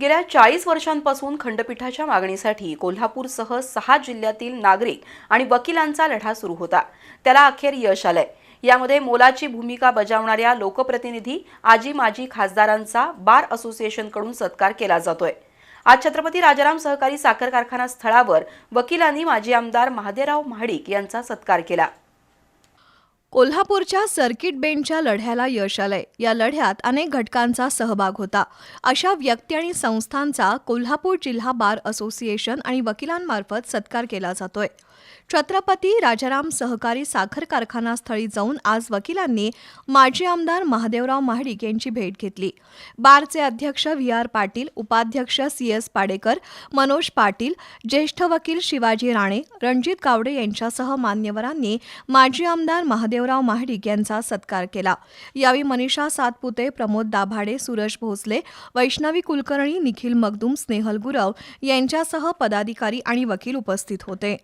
गेल्या चाळीस वर्षांपासून खंडपीठाच्या मागणीसाठी कोल्हापूरसह सहा जिल्ह्यातील नागरिक आणि वकिलांचा लढा सुरू होता. त्याला अखेर यश आलंय. यामध्ये मोलाची भूमिका बजावणाऱ्या लोकप्रतिनिधी आजी माजी खासदारांचा बार असोसिएशनकडून सत्कार केला जातोय. आज छत्रपती राजाराम सहकारी साखर कारखाना स्थळावर वकिलांनी माजी आमदार महादेवराव महाडिक यांचा सत्कार केला. कोल्हापूरच्या सर्किट बेंडच्या लढ्याला यश आलंय. या लढ्यात अनेक घटकांचा सहभाग होता. अशा व्यक्ती आणि संस्थांचा कोल्हापूर जिल्हा बार असोसिएशन आणि वकिलांमार्फत सत्कार केला जातोय. छत्रपती राजाराम सहकारी साखर कारखाना स्थळी जाऊन आज वकिलांनी माजी आमदार महादेवराव महाडिक यांची भेट घेतली. बारचे अध्यक्ष व्ही आर पाटील उपाध्यक्ष सी एस पाडेकर मनोज पाटील ज्येष्ठ वकील शिवाजी राणे रणजित गावडे यांच्यासह मान्यवरांनी माजी आमदार महादेव देवराव महाडिक यांचा सत्कार केला. यावेळी मनीषा सातपुते प्रमोद दाभाडे सुरज भोसले वैष्णवी कुलकर्णी निखिल मगदूम स्नेहल गुरव यांच्यासह पदाधिकारी आणि वकील उपस्थित होते.